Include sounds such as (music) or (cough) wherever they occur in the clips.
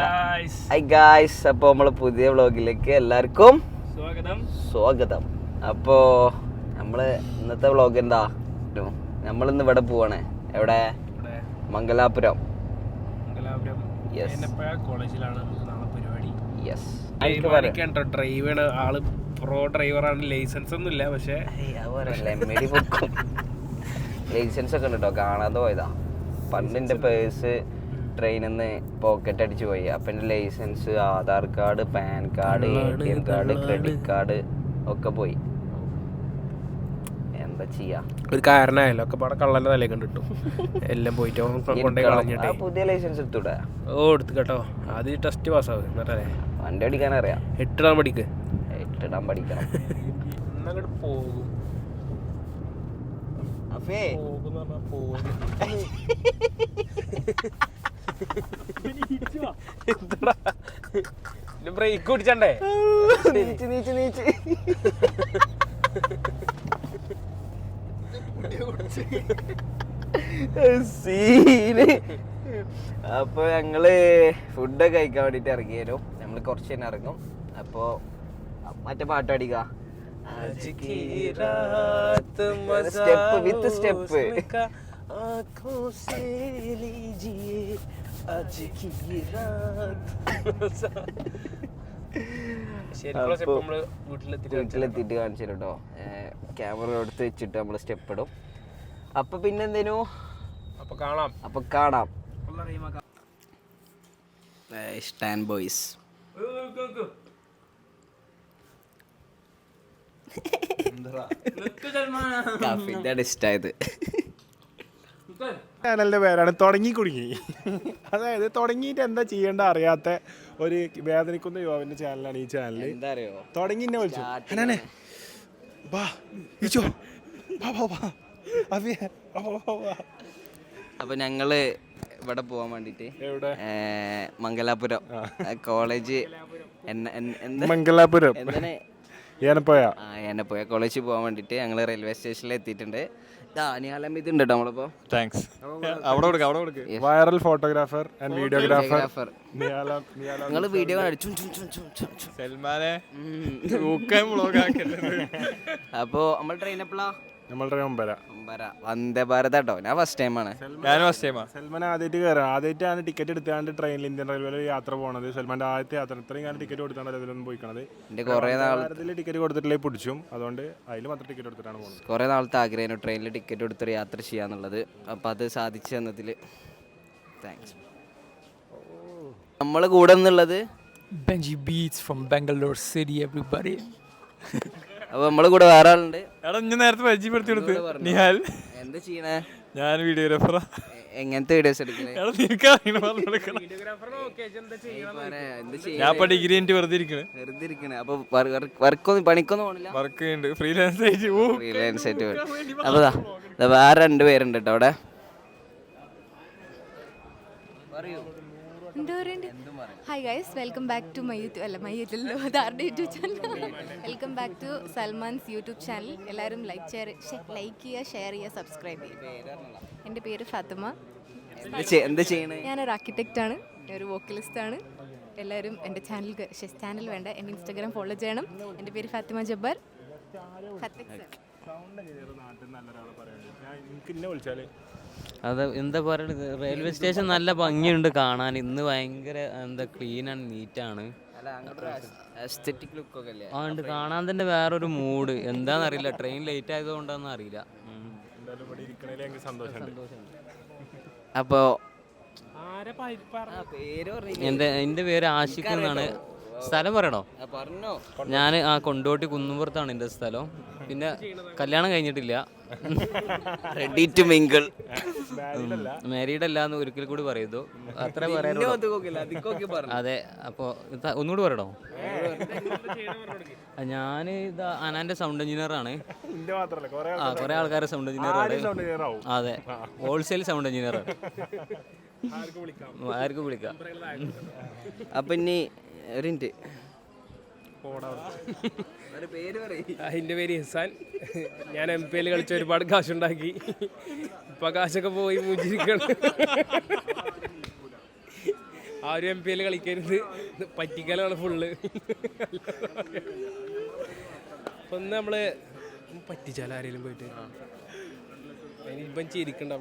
Guys high guys അപ്പോൾ നമ്മൾ പുതിയ വ്ളോഗിലേക്ക് എല്ലാവർക്കും സ്വാഗതം. സ്വാഗതം. അപ്പോൾ നമ്മൾ ഇന്നത്തെ വ്ളോഗ് എന്താ? നമ്മളിന്ന് ഇവിടെ പോവാണേ. എവിടെ? മംഗലാപുരം. യെസ് ഡ്രൈവാണ് ആൾ പ്രോ ഡ്രൈവറാണ് ലൈസൻസ് ഒന്നും ഇല്ല പക്ഷേ. ലൈസൻസ് (laughs) ഒക്കെ ഉണ്ട്? കേട്ടോ കാണാതെ പോയതാ. പണ്ടിന്റെ പേഴ്സ് ട്രെയിനിൽ നിന്ന് പോക്കറ്റ് അടിച്ച് പോയി. അപ്പം എന്റെ licence Aadhaar card PAN card A T M card credit card ഒക്കെ പോയി. എന്താ ചെയ്യാ? ഒരു കാരണമായല്ലോ. ഒക്കെ പാടെ കള്ളന്റെ തലേ കണ്ടിട്ടു എല്ലാം പോയിട്ട് കൊണ്ടേ കളഞ്ഞിട്ട്. പുതിയ ലൈസൻസ് എടുത്തൂടെ? ഓ എടുത്തു കേട്ടോ. ആദ്യം ടെസ്റ്റ് പാസ്സാവും എന്നിട്ടേ വണ്ടി അടിക്കാൻ അറിയാം. എട്ടിടാൻ പഠിക്ക്. എട്ടിടാൻ പഠിക്കണം. എന്നങ്ങോട്ട് പോകും. അഫേ. പോകുന്ന പോകും. (laughs) ബ്രേക്ക് കുടിച്ചണ്ടേ? നീച്ച് നീച്ച് നീച്ച്. സീന്. അപ്പൊ ഞങ്ങൾ ഫുഡൊക്കെ കഴിക്കാൻ വേണ്ടിട്ട് ഇറങ്ങിയല്ലോ നമ്മൾ കുറച്ച് തന്നെ ഇറങ്ങും. അപ്പൊ മറ്റേ പാട്ട് പാടിക്ക? Step with step. അപ്പൊ വീട്ടിലെത്തിയിട്ട് കാണിച്ചു കേട്ടോ ക്യാമറ എടുത്ത് വെച്ചിട്ട് നമ്മൾ സ്റ്റെപ്പ് ഇടും. അപ്പൊ പിന്നെ എന്തേനു അപ്പൊ കാണാം. അപ്പൊ കാണാം. സ്റ്റാൻഡ് ബോയ്സ് ഇതാണ് ഇഷ്ടായത്. ചാനലിന്റെ പേരാണ് തുടങ്ങി കുടുങ്ങി. അതായത് തുടങ്ങിയിട്ട് എന്താ ചെയ്യേണ്ട അറിയാത്ത ഒരു വേദനിക്കുന്ന യുവാവിന്റെ ചാനലാണ് ഈ ചാനൽ എന്താ അറിയോ തുടങ്ങി എന്നെ വിളിച്ചു. അനാനെ ഇച്ചോ അഭിയ. അപ്പൊ ഞങ്ങൾ ഇവിടെ പോവാൻ വേണ്ടിട്ട് എവിടെ? മംഗലാപുരം. കോളേജ് എന്ന എന്ന- എന്താ? മംഗലാപുരം. എന്താണ് ഏനപ്പോയ? ആ എന്നെ പോയ കോളേജിൽ പോകാൻ വേണ്ടിട്ട് ഞങ്ങൾ റെയിൽവേ സ്റ്റേഷനിൽ എത്തിയിട്ടുണ്ട്. താങ്ക്സ് അവിടെ കൊടുക്ക അവിടെ കൊടുക്ക. വൈറൽ ഫോട്ടോഗ്രാഫർ ആൻഡ് വീഡിയോഗ്രാഫർ നിങ്ങൾ വീഡിയോ സൽമാനെ. അപ്പോ നമ്മൾ ട്രെയിൻ എപ്പോഴാ നമ്മളുടെ ഒമ്പര. ഒമ്പര. വന്ദേ ഭാരത് കേട്ടോ ഞാൻ ഫസ്റ്റ് ടൈമാണ് ഞാൻ ഫസ്റ്റ് ടൈമാ സൽമാൻ ആദ്യമായിട്ട് കയറാം ആദ്യമായിട്ടാണ് ടിക്കറ്റ് എടുത്താണ്ട് ട്രെയിനിൽ ഇന്ത്യൻ റെയിൽവേയിൽ യാത്ര പോണത്. സൽമാന്റെ ആദ്യത്തെ യാത്ര. ഇത്രയും കാലം ടിക്കറ്റ് കൊടുത്താണ് അതിലൊന്നും പോയിക്കണത്. എന്റെ കുറേ നാളത്തിൽ ടിക്കറ്റ് കൊടുത്തിട്ടില്ലേ പിടിച്ചും. അതുകൊണ്ട് അതിൽ മാത്രം ടിക്കറ്റ് എടുത്തിട്ടാണ് പോകുന്നത് കുറേ നാളത്തെ ആഗ്രഹം ട്രെയിനിൽ ടിക്കറ്റ് എടുത്തൊരു യാത്ര ചെയ്യാന്നുള്ളത്. അപ്പം അത് സാധിച്ചു തന്നതിൽ താങ്ക്സ് നമ്മൾ കൂടെ എന്നുള്ളത് Benji Beats from Bangalore City, everybody. (laughs) അപ്പോൾ നമ്മളെ കൂടെ വേറെ ആളുണ്ട്. എടാ ഞാൻ നേരത്തെ പരിചയപ്പെടുത്തി കൊടുത്ത് നിഹാൽ. എന്താ ചെയ്യണേ? ഞാൻ വീഡിയോഗ്രാഫറാ എ- എങ്ങനത്തെ വീഡിയോസ് എടുക്കണേ? എടാ നിനക്ക് അറിയണം പറഞ്ഞു കൊടുക്കണം. എന്ത് ഞാൻ ചെയ്യണേ? ഇപ്പൊ ഡിഗ്രി കഴിഞ്ഞിട്ട് വെറുതെ ഇരിക്കണേ. വെറുതെ ഇരിക്കണേ. അപ്പോൾ വർക്കൊന്നും പണിക്കൊന്നും പോകണില്ല വർക്ക് ഫ്രീലാൻസ് ആയിട്ട് ഫ്രീലാൻസ് ആയിട്ട് ദാ, ദാ വേറെ രണ്ട് പേരുണ്ട് കേട്ടോ അവിടെ. Hi guys welcome back to my YouTube അല്ല മൈ യൂട്യൂബിലോ അതാരുടെ YouTube channel welcome back to Salman's YouTube channel എല്ലാവരും ലൈക്ക് ഷെയർ ലൈക്ക് ചെയ്യുക ഷെയർ ചെയ്യുക സബ്സ്ക്രൈബ് ചെയ്യുക. എന്റെ പേര് ഫാത്തിമ. ഞാനൊരു ആർക്കിടെക്റ്റ് ആണ് ഒരു വോക്കലിസ്റ്റ് ആണ്. എല്ലാവരും എന്റെ ചാനൽ ചാനൽ വേണ്ട എന്റെ ഇൻസ്റ്റാഗ്രാം ഫോളോ ചെയ്യണം. എന്റെ പേര് ഫാത്തിമ ജബ്ബാർ. ഫാത്തിക് ഞാൻ എനിക്ക് ഇന്നെ വിളിച്ചാൽ അത് എന്താ പറയുക റെയിൽവേ സ്റ്റേഷൻ നല്ല ഭംഗിയുണ്ട് കാണാൻ. ഇന്ന് ഭയങ്കര എന്താ ക്ലീൻ ആൻഡ് നീറ്റാണ് എസ്തെറ്റിക് ലുക്ക് ഒക്കെ അല്ലേ? അതുകൊണ്ട് കാണാൻ തന്നെ വേറൊരു മൂഡ് എന്താണെന്നറിയില്ല ട്രെയിൻ ലേറ്റ് ആയതുകൊണ്ടാണെന്ന് അറിയില്ല. അപ്പോ എന്റെ എന്റെ എനിക്ക് സന്തോഷമുണ്ട്. അപ്പോൾ ആരെ പ- പേര് ആഷിഖ് എന്നാണ്. സ്ഥലം പറയണോ? പറഞ്ഞോ. ഞാൻ ആ കൊണ്ടോട്ടി കുന്നുംപുറത്താണ് എന്റെ സ്ഥലം. പിന്നെ കല്യാണം കഴിഞ്ഞിട്ടില്ല. റെഡി ടു മിങ്കിൾ മാരീഡ് അല്ല. എന്ന് ഒരിക്കൽ കൂടി പറയുന്നു. അത്ര പറയാനുള്ളൂ. അതെ അപ്പോൾ ഒന്നുകൂടി പറയണോ ഞാൻ ഇത് അനാന്റെ സൗണ്ട് എഞ്ചിനീയർ ആണ്. കൊറേ ആ കുറെ ആൾക്കാരെ സൗണ്ട് എഞ്ചിനീയർ ആണ്. അതെ ഹോൾസെയിൽ സൗണ്ട് എഞ്ചിനീയർ ആർക്കും വിളിക്കാം? അപ്പൊ ഇനി ഒരു മിനിറ്റ് എന്റെ പേര് ഹിസാൻ ഞാൻ എം പി എൽ കളിച്ച് ഒരുപാട് കാശുണ്ടാക്കി. ഇപ്പൊ കാശൊക്കെ പോയി മൂഞ്ചിരിക്കണം ആരും എം പി എൽ കളിക്കരുത്. പറ്റിക്കലാണ് ഫുള്ള് ഒന്ന് നമ്മൾ പറ്റിച്ചാൽ ആരെങ്കിലും പോയിട്ട്? ഇനിയിപ്പം ചിരിക്കണ്ട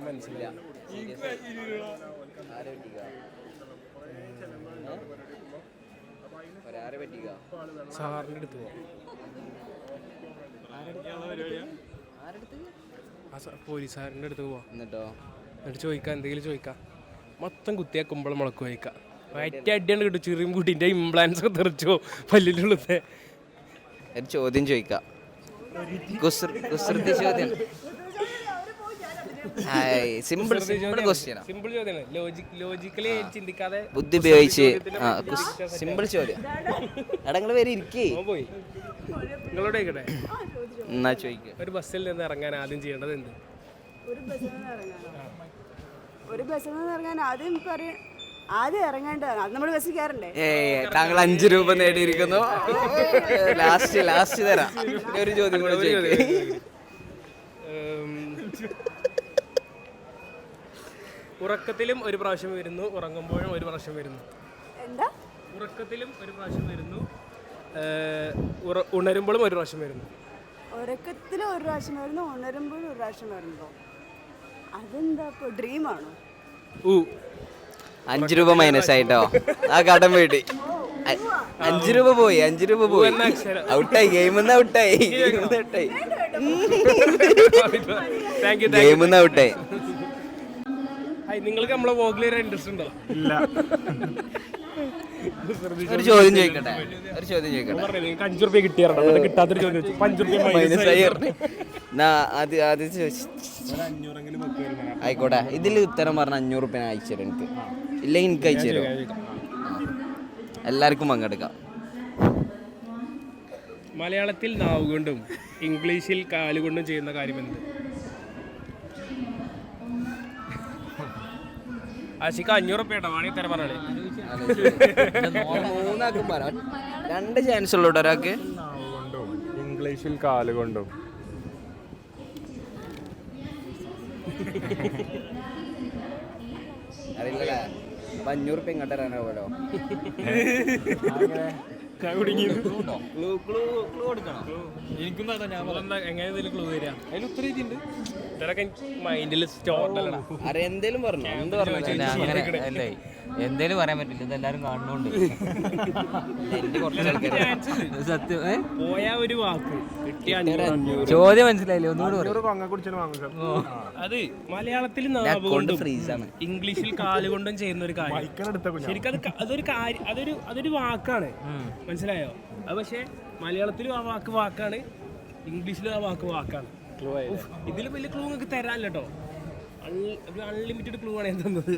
പറ്റിക്കുക സാറിന്റെ അടുത്ത് പോവാം. പോലീസുകാരന്റെ അടുത്ത് പോവാം. എന്നിട്ടോ? എന്നിട്ട് ചോദിക്കാം എന്തെങ്കിലും ചോദിക്കാം. മൊത്തം കുത്തിയാ കുമ്പളം മുളക്ക് വയ്ക്കാം ഒറ്റ അടിയാണ് കിട്ടും ചെറിയും കുട്ടീന്റെ ഇംപ്ലാൻസ് ഒക്കെ തെറിച്ചോ പല്ലിലുള്ളത് ഒരു ചോദ്യം ചോദിക്കാം. കുസൃതി ചോദ്യം. സിമ്പിൾ സിമ്പിൾ ക്വസ്റ്റ്യനാ സിമ്പിൾ ചോദ്യമാണ്. ലോജിക് ലോജിക്കലി ചിന്തിക്കാതെ ബുദ്ധി ഉപയോഗിച്ച് സിമ്പിൾ ചോദ്യം. (laughs) എടാ നിങ്ങൾ വരെ ഇരിക്കേ. പോയി. നിങ്ങളോട് ചോദിക്കട്ടെ? എന്നാ ചോദിക്കുക ഒരു ബസ്സിൽ നിന്ന് ഇറങ്ങാൻ ആദ്യം ചെയ്യേണ്ടത് എന്ത്? ഒരു ബസ്സിൽ നിന്ന് ഇറങ്ങാനോ? ഒരു ബസ്സിൽ നിന്ന് ഇറങ്ങാൻ ആദ്യം പറയ ആദ്യം ഇറങ്ങേണ്ടതാണ് അത് നമ്മൾ ബസ്സിൽ കയറണ്ടേ? ഏ താങ്കൾ അഞ്ചു രൂപ നേടിയിരിക്കുന്നു. ലാസ്റ്റ് ലാസ്റ്റ് തരാം. ഒരു ചോദ്യം കൂടെ ചോദിക്ക്. (laughs) ഉറക്കത്തിലും ഒരു പ്രാവശ്യം വരുന്നു ഉറങ്ങുമ്പോഴും ഒരു പ്രാവശ്യം വരുന്നു. എന്താ? ഉറക്കത്തിലും ഒരു പ്രാവശ്യം വരുന്നു ഉണരുമ്പോഴും ഒരു പ്രാവശ്യം വരുന്നു. ഉറക്കത്തിലും ഒരു പ്രാവശ്യം വരുന്നു ഉണരുമ്പോഴും ഒരു പ്രാവശ്യം വരുന്നു. അതെന്താ ഡ്രീം ആണോ? ഊ. അഞ്ച് രൂപ മൈനസ് ആയിട്ടോ? ആ കടം വീട്ടി അഞ്ച് രൂപ പോയി അഞ്ച് രൂപ പോയി. ഔട്ടായി ഗെയിമെന്ന് ഔട്ടായി. ഗെയിമെന്ന് നിന്ന് ഔട്ടായി. (laughs) നിങ്ങൾക്ക് നമ്മളെ വോക്കിൽ ഒരു ഇൻട്രസ്റ്റ് ഉണ്ടോ? ഇല്ല. ഒരു ചോദ്യം ചോദിക്കട്ടെ? ഒരു ചോദ്യം ചോദിക്കട്ടെ? നിങ്ങൾക്ക് അഞ്ചു റുപ്യ കിട്ടിയാറോ കിട്ടാത്തൊരു ചോദ്യം ചോദിച്ചു. അഞ്ചു റുപ്യ മൈനസ് ആയി അത് അത്. ആയിക്കോട്ടെ ഇതിൽ ഉത്തരം പറഞ്ഞ അഞ്ഞൂറ് റുപ്യ അയച്ചു തരും എനിക്ക്. ഇല്ലെങ്കിൽ എനിക്ക് അയച്ചു തരും എല്ലാവർക്കും പങ്കെടുക്കാം. മലയാളത്തിൽ നാവുകൊണ്ടും ഇംഗ്ലീഷിൽ കാലുകൊണ്ടും ചെയ്യുന്ന കാര്യം എന്ത്? ആശിക്ക് അഞ്ഞൂറ് റുപ്യ കേട്ടോ വേണമെങ്കിൽ തരാൻ പറഞ്ഞാലേ. മൂന്നാക്കും പറ രണ്ട് ചാൻസ് ഉള്ളൂ കേട്ടോ ഒരാൾക്ക്. ഇംഗ്ലീഷിൽ കാൽ കൊണ്ടും. അറിയില്ലല്ലേ? അപ്പൊ അഞ്ഞൂറ് റുപ്യ ഇങ്ങോട്ട് തരാനാവുമല്ലോ ക്ലൂ ക്ലൂ ക്ലൂ കൊടുക്കണം? എങ്ങനെ ഇതിൽ ക്ലൂ തരാ ഇതൊക്കെ മൈൻഡിൽ എന്തേലും പറഞ്ഞു? എന്ത് പറഞ്ഞു എന്തേലും പറയാൻ പറ്റില്ല. ഇതെല്ലാരും കാണുന്നുണ്ട് സത്യം ഏ? പോയ ഒരു വാക്ക്. ചോദ്യം മനസ്സിലായില്ലേ? ഒന്നുകൂടി അത് മലയാളത്തിൽ നാവ് അക്കൗണ്ട് കൊണ്ടും ഇംഗ്ലീഷിൽ കാലുകൊണ്ടും ചെയ്യുന്ന ഒരു കാര്യം. ശരിക്കും അതൊരു കാര്യം അതൊരു അതൊരു വാക്കാണ്. മനസ്സിലായോ? അത് പക്ഷേ മലയാളത്തിലും ആ വാക്ക് വാക്കാണ്. ഇംഗ്ലീഷിലും ആ വാക്ക് വാക്കാണ്. ഇതിൽ വലിയ ക്ലൂ നിങ്ങൾക്ക് തരാല്ല കേട്ടോ ഒരു അൺലിമിറ്റഡ് ക്ലൂ ആണ് ഞാൻ തന്നത്.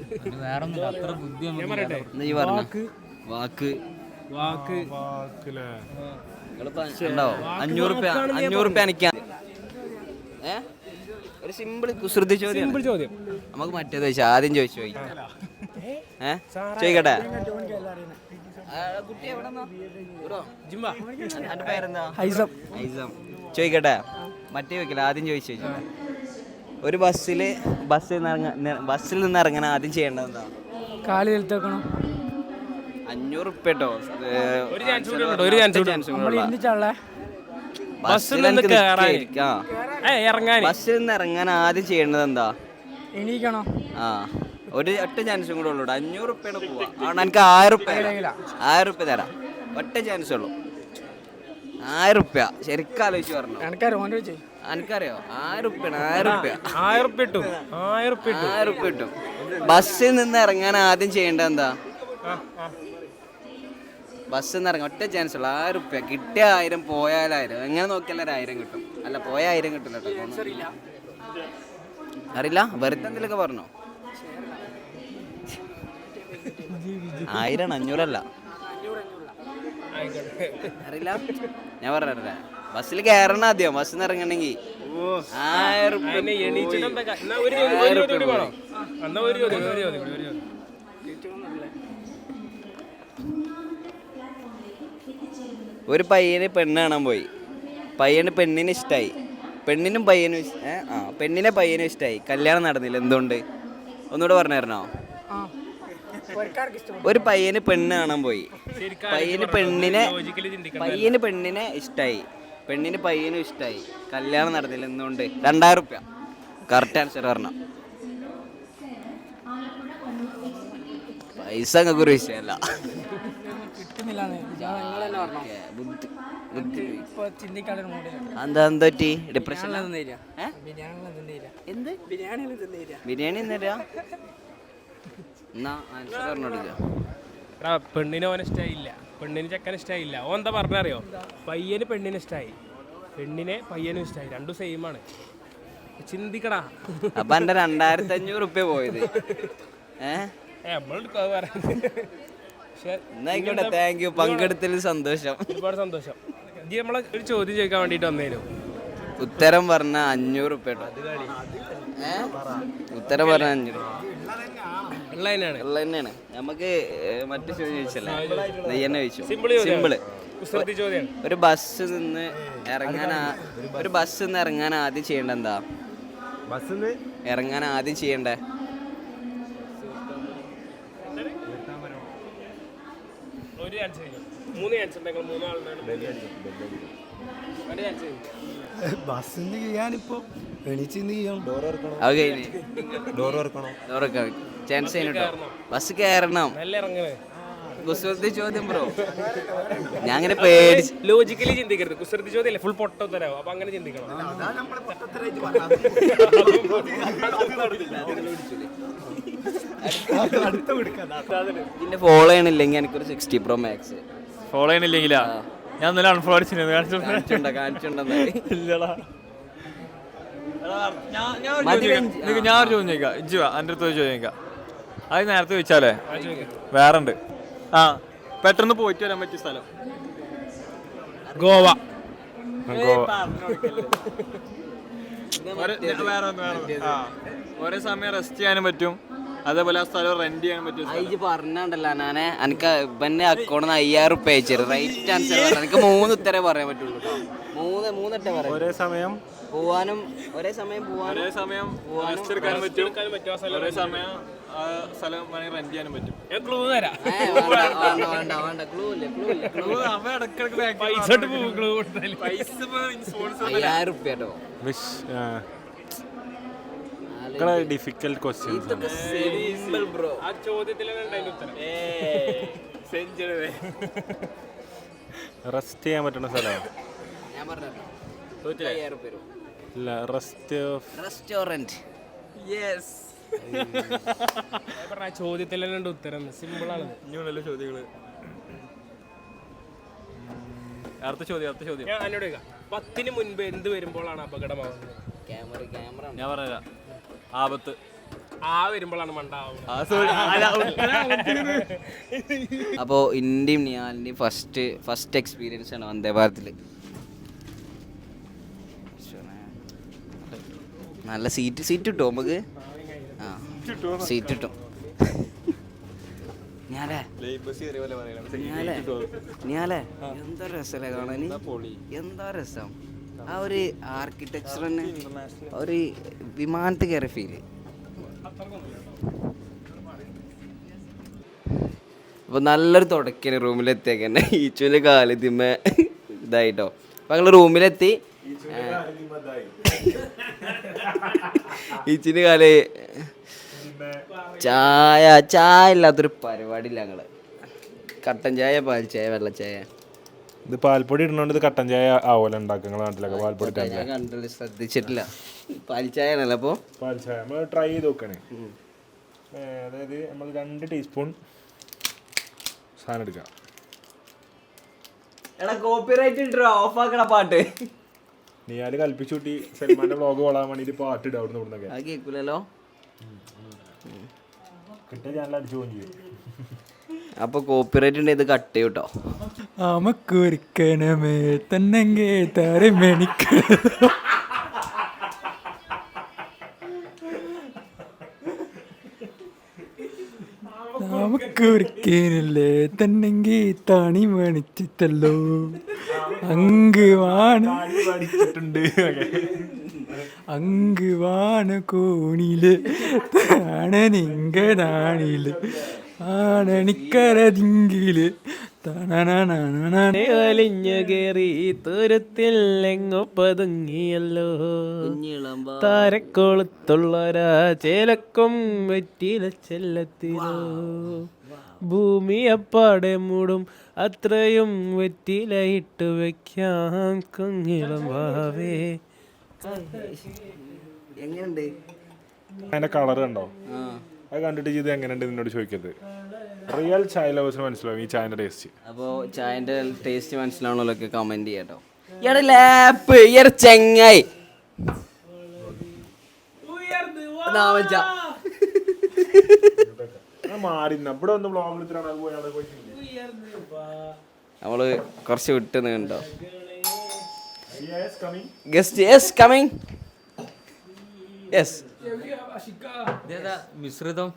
ഞാൻ പറയട്ടെ? വാക്ക്. വാക്ക്. അഞ്ഞൂറ് അഞ്ഞൂറ് അനിക്കാൻ ഏ? ഒരു സിമ്പിൾ കുസൃതി ചോദ്യം സിമ്പിൾ ചോദ്യം. നമുക്ക് മറ്റേത് ചോദിച്ചാൽ ആദ്യം ചോദിച്ചു ചോദിക്കട്ടെ? കുട്ടി ചോദിക്കട്ടെ? മറ്റേ വെക്കില്ല ആദ്യം ചോദിച്ചു. ഒരു ബസ്സിൽ ബസ്സിൽ നിന്ന് ഇറങ്ങാൻ ബസ്സിൽ നിന്ന് ഇറങ്ങാൻ ആദ്യം ചെയ്യേണ്ടത് എന്താ? കാലി നിലത്തേക്കണം അഞ്ഞൂറ് ഉറുപ്പ്യ കേട്ടോ ഒരു ചാൻസ് ബസ്സിൽ നിന്ന് ഇറങ്ങാൻ ആദ്യം ചെയ്യേണ്ടത് എന്താ? എണീക്കണോ. ആ. ഒരു ഒറ്റ ചാൻസും കൂടെ ഉള്ളൂ അഞ്ഞൂറ് റുപ്യയുടെ പോവാ. അതുകൊണ്ട് എനിക്ക് ആയിരം റുപ്യ ആയിരം റുപ്യ തരാം. ഒറ്റ ചാൻസ് ഉള്ളൂ. ആയിരം റുപ്യ ശരിക്കും ആലോചിച്ച് പറഞ്ഞു. എനിക്കറിയോ? ആയിരം റുപ്യ ആയിരം റുപ്യ ആയിരം റുപ്യ കിട്ടും ആയിരം റുപ്യ ഇട്ടു. ആയിരം റുപ്യ കിട്ടും ബസ്സിൽ നിന്ന് ഇറങ്ങാൻ ആദ്യം ചെയ്യേണ്ടത് എന്താ? ബസ്സിൽ നിന്ന് ഇറങ്ങാൻ ഒറ്റ ചാൻസ് ഉള്ളൂ. ആയിരം റുപ്യ കിട്ടിയ ആയിരം പോയാലായിരം എങ്ങനെ നോക്കിയാലും ഒരു ആയിരം കിട്ടും. അല്ല പോയ ആയിരം കിട്ടില്ല കേട്ടോ. അറിയില്ല? വെറുതെ എന്തെങ്കിലുമൊക്കെ പറഞ്ഞോ? ആയിരം അഞ്ഞൂറല്ല. അറിയില്ല. ഞാൻ പറഞ്ഞ ബസ്സിൽ കയറണം ആദ്യം. ബസ്സിൽ നിന്ന് ഇറങ്ങണമെങ്കിൽ. ആയിരം കാ- എന്നാ ഒരു പയ്യന് പെണ്ണ് കാണാൻ പോയി. പയ്യന് പെണ്ണിന് ഇഷ്ടമായി പെണ്ണിനും പയ്യനും? ആ പെണ്ണിനെ പയ്യനും ഇഷ്ടമായി കല്യാണം നടന്നില്ല എന്തുകൊണ്ട്? ഒന്നുകൂടെ പറഞ്ഞു തരണോ ഒരു പയ്യന് പെണ്ണ് കാണാൻ പോയി. പയ്യന് പെണ്ണിനെ പയ്യന് പെണ്ണിനെ ഇഷ്ടായി. പെണ്ണിന് പയ്യനും ഇഷ്ടായി. കല്യാണം നടന്നില്ല എന്തുകൊണ്ട് രണ്ടായിരം റുപ്യ. കറക്റ്റ് ആൻസർ പറഞ്ഞ. പൈസ ഒരു വിഷയമല്ല. ബിരിയാണി എന്താ പറ്റി? ഡിപ്രഷൻ എന്ത്? ബിരിയാണി തരാ എന്നാ ആൻസർ എടാ, പെണ്ണിന് ഓൻ ഇഷ്ടമായില്ല പെണ്ണിന് ചെക്കൻ ഇഷ്ടമായില്ല ഓൻ എന്താ പറഞ്ഞറിയോ? പയ്യന് പെണ്ണിന് ഇഷ്ടമായി പെണ്ണിനെ പയ്യനും ഇഷ്ടമായി രണ്ടും സെയിം ആണ്. ചിന്തിക്കടാ. അപ്പൊ എന്റെ രണ്ടായിരത്തി അഞ്ഞൂറ് റുപ്യ പോയത്. ഏ? ഏ നമ്മളെടുക്കാതെ പറയുന്നത് പക്ഷെ എന്നായിക്കോട്ടെ താങ്ക് യു പങ്കെടുത്തതിൽ സന്തോഷം. ഒരുപാട് സന്തോഷം. ഇത് നമ്മളെ ഒരു ചോദ്യം ചോദിക്കാൻ വേണ്ടിയിട്ട് വന്നേരും ഉത്തരം പറഞ്ഞ അഞ്ഞൂറ് റുപ്യ ഉത്തരം പറഞ്ഞ അഞ്ഞൂറ്. തന്നെയാണ് നമുക്ക് മറ്റു ചോദ്യം ചോദിച്ചല്ലേ? നീ തന്നെ ചോദിച്ചു? സിമ്പിൾ ഒരു ബസ് നിന്ന് ഇറങ്ങാൻ ഒരു ബസ് നിന്ന് ഇറങ്ങാൻ ആദ്യം ചെയ്യേണ്ട എന്താ? ബസ് ഇറങ്ങാൻ ആദ്യം ചെയ്യണ്ടേ? ഒരു ചാൻസ് മൂന്ന് ചാൻസ് ഉണ്ടെങ്കിൽ മൂന്നാളുണ്ടായിരുന്നു ഒരു ചാൻസ് കഴിഞ്ഞു ബസ്സിന്ന് ചെയ്യാനിപ്പോ എണീച്ചിന്ന് ചെയ്യാം. ഡോർ അത് കഴിഞ്ഞ്. ഡോർ തുറക്കണോ? ഡോറൊക്കെ ചാൻസ് ബസ് കയറണം കുസൃതി ചോദ്യം ബ്രോ. ഞാൻ അങ്ങനെ പേടിച്ച് ലോജിക്കലി ചിന്തിക്കരുത്. കുസൃതി ചോദ്യം ഫുൾ പൊട്ട ഉത്തരവ്. അപ്പൊ അങ്ങനെ ചിന്തിക്കണം. പിന്നെ (laughs) ഫോളോ ചെയ്യണില്ലെങ്കിൽ എനിക്കൊരു സിക്സ്റ്റി പ്രോ മാക്സ് ഫോളോ ചെയ്യണില്ലെങ്കിലാ? ഞാൻ ഇന്നലെ അൺഫോളോ അടിച്ചിരുന്നു ഞാൻ ഞാൻ ഒരു ചോദ്യം എന്റെ ചോദിക്കാം. നിനക്ക് ഞാൻ ഒരു ചോദ്യം ചോദിക്കാം. ഇജ്ജു വാ എന്റെ അടുത്ത് ചോദ്യം ചോദിക്കാം. അത് നേരത്തെ ചോദിച്ചാലേ? വേറെ ഉണ്ട് ആ പെട്ടെന്ന് പോയിട്ട് വരാൻ പറ്റിയ സ്ഥലം. ഗോവ. ഗോവ. വേറെ വേറെ ആ. ഒരേ സമയം റെസ്റ്റ് ചെയ്യാനും പറ്റും. അതേപോലെ ആ സ്ഥലം റെന്റ് ചെയ്യാൻ പറ്റും അയച്ച് പറഞ്ഞണ്ടല്ലോ ഞാനെ എനിക്ക് ഇവന്റെ അക്കൗണ്ട് അയ്യായിരം റുപ്യ അയച്ചു റൈറ്റ് ആൻസർ പറഞ്ഞു എനിക്ക് മൂന്ന് ഉത്തരം പറയാൻ പറ്റുള്ളൂ മൂന്ന് മൂന്നിട്ടേ പറയാം ഒരേ സമയം പോവാനും ഒരേ സമയം പോവാനും ഒരേ സമയം എടുക്കാനും പറ്റും. ഒരേ സമയം ആ സ്ഥലം വേണമെങ്കിൽ റെന്റ് ചെയ്യാനും പറ്റും. ക്ലൂ തരാം. പൈസ പൈസ കേട്ടോ ഡിഫിക്കൽട്ട് ക്വസ്റ്റ്യൻസ് സിമ്പിൾ ബ്രോ ആ ചോദ്യത്തിലാണ് ഉണ്ടായിരുന്നു ഉത്തരം. സെഞ്ചുറി റെസ്റ്റ് ചെയ്യാൻ പറ്റുന്ന സ്ഥലമാണ് ഞാൻ പറഞ്ഞു ഇല്ല റെസ്റ്റ് റെസ്റ്റോറന്റ് യെസ് ഞാൻ പറഞ്ഞ ആ ചോദ്യത്തിലാണ് ഉണ്ട് ഉത്തരം സിമ്പിൾ ആണ് ഇനിയുണ്ടല്ലോ ചോദ്യങ്ങൾ. അടുത്ത ചോദ്യം അടുത്ത ചോദ്യം. ഞാൻ എന്നോട് പത്തിന് മുൻപ് എന്ത് വരുമ്പോഴാണ് അപകടമാവുന്നത്? ക്യാമറ ക്യാമറ ഞാൻ പറഞ്ഞുതരാം ആപത്ത്. ആ വരുമ്പോഴാണ് മണ്ടാവുന്നത്. അപ്പോൾ ഇന്ത്യയും നിയാലിന്റെയും ഫസ്റ്റ് ഫസ്റ്റ് എക്സ്പീരിയൻസ് ആണ് വന്ദേ ഭാരതിൽ നല്ല സീറ്റ് സീറ്റ് കിട്ടും നമുക്ക്? ആ സീറ്റ് കിട്ടും. ഞാനേ ഞാനേ എന്താ രസമല്ലേ കാണാൻ എന്താ രസം? ആ ഒരു ആർക്കിടെക്ചർ തന്നെ ഒരു വിമാനത്തിൽ കയറി ഫീൽ അപ്പൊ നല്ലൊരു തുടക്കിന് റൂമിലെത്തിയൊക്കെ തന്നെ (laughs) ഈച്ചുവിന്റെ കാലിതിമ തിമ്മ ഇതായിട്ടോ. അപ്പൊ ഞങ്ങൾ റൂമിലെത്തി (laughs) ഈച്ചിന്റെ കാൽ ചായ ചായ ഇല്ലാത്തൊരു പരിപാടിയില്ല ഞങ്ങൾ. കട്ടൻ ചായ പാൽ ചായ വെള്ളച്ചായ ചായ. ഇത് പാൽപ്പൊടി ഇടുന്നോണ്ട് ഇത് കട്ടൻ ചായ ആവോല ഉണ്ടാക്കുക നാട്ടിലൊക്കെ പാൽപ്പൊടി ഇട്ടാൽ ഞാൻ കണ്ടില്ല ശ്രദ്ധിച്ചിട്ടില്ല. പാൽ ചായ ആണല്ലോ അപ്പൊ? നമ്മൾ ട്രൈ ചെയ്ത് നോക്കണേ. അതായത് നമ്മൾ രണ്ട് ടീസ്പൂൺ സാധനം എടുക്കാം. എടാ കോപ്പിറൈറ്റ് ഇട്ടോ ഓഫ് ആക്കണ പാട്ട്. കൽപ്പിച്ചു കൂട്ടി സൽമാന്റെ വ്ളോഗ് കൊള്ളാൻ വേണ്ടിട്ട് പാട്ട് ഇടും അവിടുന്ന് ഇവിടുന്നൊക്കെ. അത് കേൾക്കൂലല്ലോ കിട്ടിയ ചാനൽ അടിച്ചു പോകും ചെയ്യും. അപ്പൊ കോപ്പിറൈറ്റ് ഉണ്ട് ഇത് കട്ട് ചെയ്യും കേട്ടോ ആമക്കുറിക്കണമേ തന്നെങ്കേ തരമെനിക്ക് നമുക്കൊരിക്കലല്ലേ തന്നെങ്കി താണി മേണിച്ചിട്ടല്ലോ അങ്ക് വാണ്. അങ്ക് വാണ് കോണിൽ. താണനിങ്ക നാണിൽ ആണണിക്കരതിങ്കിൽ തണനനനനന. വലിഞ്ഞു കേറി തുരുത്തിൽ എങ്ങോ പതുങ്ങിയല്ലോ. താരക്കോളത്തുള്ളൊരാ ചേലക്കും വെറ്റില ചെല്ലത്തിലോ. ഭൂമി അപ്പാടെ മൂടും അത്രയും വെറ്റില ഇട്ട് വെക്കാം കുഞ്ഞിളം ഭാവേ എങ്ങനെയുണ്ട്? അതിന്റെ കളർ കണ്ടോ? അത് കണ്ടിട്ട് ചെയ്ത് എങ്ങനെയുണ്ട് നിന്നോട് ചോദിക്കരുത്. റിയൽ ചായ ലവേഴ്സിന് മനസ്സിലാവും ഈ ചായന്റെ ടേസ്റ്റ് അപ്പോൾ ചായന്റെ ടേസ്റ്റ് മനസ്സിലാവണമല്ലോ കമന്റ് ചെയ്യാട്ടോ. ഇയാടെ ലാപ്പ് ഇയാടെ ചെങ്ങായി. നാമച്ച മാറി ഇവിടെ ഒന്ന് ബ്ലോഗ് നമ്മൾ കുറച്ച് വിട്ട് നീണ്ടോ Yes, coming. Guest yes coming yes ഇതേതാ മിശ്രിതം?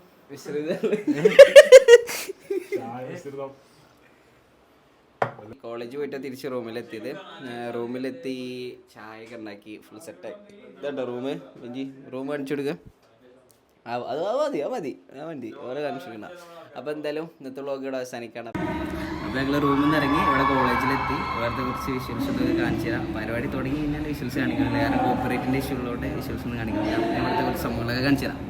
കോളേജ് പോയിട്ട് തിരിച്ച് റൂമിലെത്തിയത്. റൂമിലെത്തി ചായ ഒക്കെ ഉണ്ടാക്കി ഫുൾ സെറ്റായി ഇതാട്ടോ റൂം വെഞ്ചി റൂം കാണിച്ചു കൊടുക്കുക ആ അത് അത് മതി അത് മതി ആ മതി. ഓരോ കാണിച്ചു കൊടുക്കണ്ട അപ്പോൾ എന്തായാലും ഇന്നത്തെ വ്ളോഗ് ഇവിടെ അവസാനിക്കണം അപ്പോൾ റൂമിൽ നിന്ന് ഇറങ്ങി ഇവിടെ കോളേജിലെത്തി ഇവിടുത്തെ കുറച്ച് വിഷ്വൽസ് ഒക്കെ കാണിച്ചു തരാം. പരിപാടി തുടങ്ങി കഴിഞ്ഞാൽ വിഷ്വൽസ് കാണിക്കുന്നില്ല കാരണം കോപ്പറേറ്റിന്റെ ഇഷ്യൂ ഉള്ളതുകൊണ്ട് വിഷ്വൽസ് ഒന്നും കാണിക്കുന്നില്ല ഇവിടുത്തെ കുറച്ച് സംഭവങ്ങളൊക്കെ കാണിച്ചു തരാം.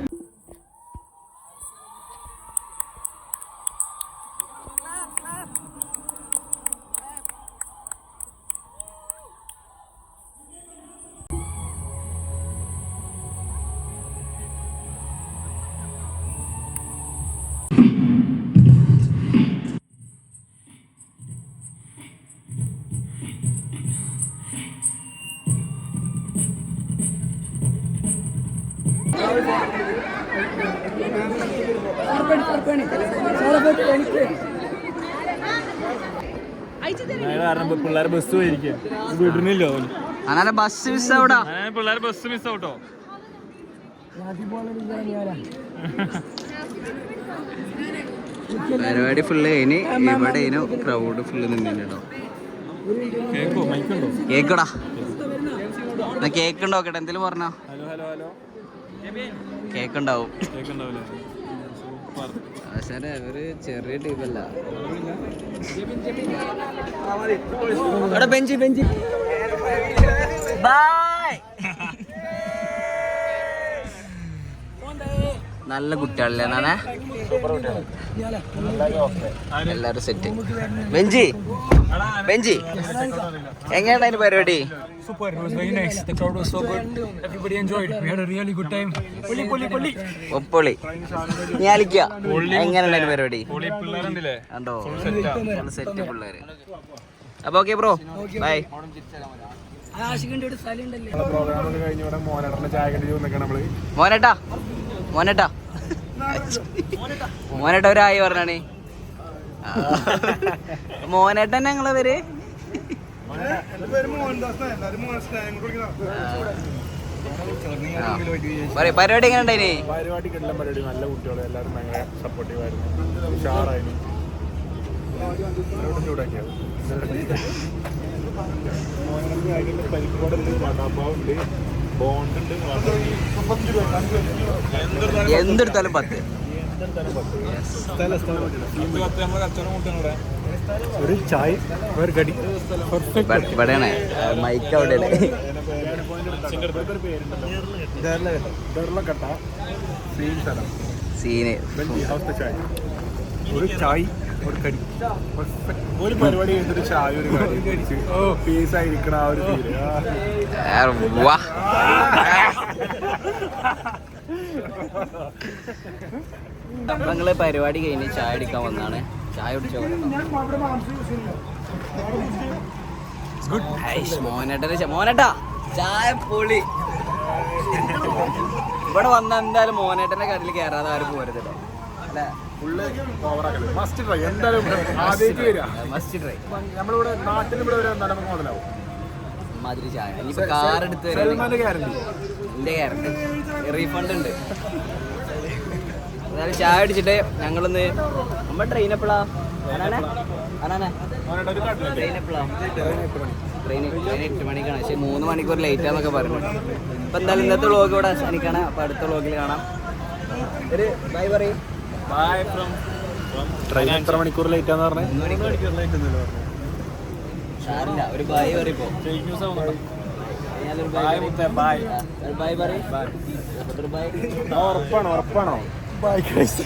ബസ് പോയിരിക്കും. വിടണില്ലോ അങ്ങനെ ബസ് മിസ് അവിടെ പിള്ളേർ ബസ് മിസ് ആവട്ടോ? പരിപാടി ഫുള്ള് ഇനി ഇവിടെ ഇനി ക്രൗഡ് ഫുള്ള് നിന്നിട്ടോ കേക്കടാ. എന്നാ കേക്ക് ഉണ്ടോക്കട്ടെ എന്തേലും പറഞ്ഞോ? ഹലോ ഹലോ ഹലോ കേക്ക് ഉണ്ടാവും കേൾക്കുണ്ടാവില്ലേ പക്ഷേ ഒരു ചെറിയ ടീമല്ല ബെഞ്ച് ബെഞ്ചി. ബൈ. നല്ല കുട്ടികളല്ലേ എന്നാണേ എല്ലാരും സെറ്റ്. ബെഞ്ചി ബെഞ്ചി എങ്ങനെയാണ് അതിന് പരിപാടി? Super, it was very nice. The crowd was so good. Everybody enjoyed. We had a really good time. Pulli, pulli, pulli. ഒപ്പൊളി നീ അലിക്ക എങ്ങനെയാണ് അതിന് പരിപാടി? പിള്ളേരുണ്ടല്ലേ? കണ്ടോ? സെറ്റ് പിള്ളേര്. അപ്പൊ ഓക്കെ ബ്രോ ബൈ മോനേട്ടാ. മോനേട്ടാ. മോനേട്ട ഒരായി പറഞ്ഞാണേ. മോനേട്ടൻ ഞങ്ങളെ പേര്? പരിപാടി എങ്ങനെ ഉണ്ടായിനി? പരിപാടി പരിപാടി നല്ല കുട്ടികളെ എല്ലാവരും ഭയങ്കര സപ്പോർട്ടീവ് ആയിരുന്നു. ഉഷാറായിരുന്നു പരിപ്പോടുണ്ട് വടാപ്പാവുണ്ട് എന്തെടുത്താലും പത്ത്. ഒരു ചായ ഒരു കടി. ഇവ- ഇവിടെയാണ് മൈക്ക് അവിടെയാണ് സ്ഥലം. സീന്. ഒരു ചായ. ഒരു കടി ഒരു പരിപാടി കഴിഞ്ഞിട്ട് ചായ ഒരു കടി ഓ പീസ് ആയിരിക്കണം ആ. ഒരു അപ്പൊ ഞങ്ങൾ പരിപാടി കഴിഞ്ഞ് ചായ അടിക്കാൻ വന്നാണ്. ചായ കുടിച്ചോ? മോനേട്ടന് ച- മോനേട്ടാ ചായ പൊളി. ഇവിടെ വന്ന എന്തായാലും മോനേട്ടന്റെ കടയിൽ കയറാതെ ആരും പോരുത് കേട്ടോ അല്ലേ? ഫുള്ള് ഓവറാക്കൽ മസ്റ്റ് ട്രൈ എന്തായാലും ആദ്യമായിട്ട് വരിക. മസ്റ്റ് ട്രൈ നമ്മളിവിടെ നാട്ടിൽ ഇവിടെ വരെ എന്തായാലും നമുക്ക് മുതലാവും മാതിരി ചായ. ഇനിയിപ്പോ കാർ എടുത്ത് സൽമാന്റെ ഗ്യാരണ്ടി. എന്റെ ഗ്യാരണ്ടി. റീഫണ്ട് ഉണ്ട് എന്നാലും ചായ അടിച്ചിട്ട് ഞങ്ങളൊന്ന് നമ്മൾ ട്രെയിൻ എപ്പോഴാ അനാനെ? അനാനെ? ഒരു കട്ടിലുണ്ട് ട്രെയിൻ എപ്പോഴാ ട്രെയിൻ ട്രെയിൻ എട്ട് മണിക്കാണ്. പക്ഷേ മൂന്ന് മണിക്കൂർ ലേറ്റ് ആന്നൊക്കെ പറഞ്ഞു. അപ്പൊ എന്തായാലും ഇന്നത്തെ വ്ളോഗ് ഇവിടെ അവസാനിക്കാണ്. അപ്പൊ അടുത്ത വ്ളോഗിൽ കാണാം. ഒരു ബൈ പറയും. ബൈ ഫ്രം ട്രെയിൻ എത്ര മണിക്കൂർ ലേറ്റ് ആണെന്ന് പറഞ്ഞത് മൂന്ന് മണിക്കൂർ ലേറ്റ് എന്നല്ലേ പറഞ്ഞു. സാറില്ല ഒരു ബായ് പറയിപ്പോ ഫേക്ക് ന്യൂസ് ആവുന്നുണ്ടോ ബൈ മുത്ത ബൈ ബൈ പറയും. ബൈ ഉറപ്പാണോ ഉറപ്പാണോ? ബായ് കഴിച്ചു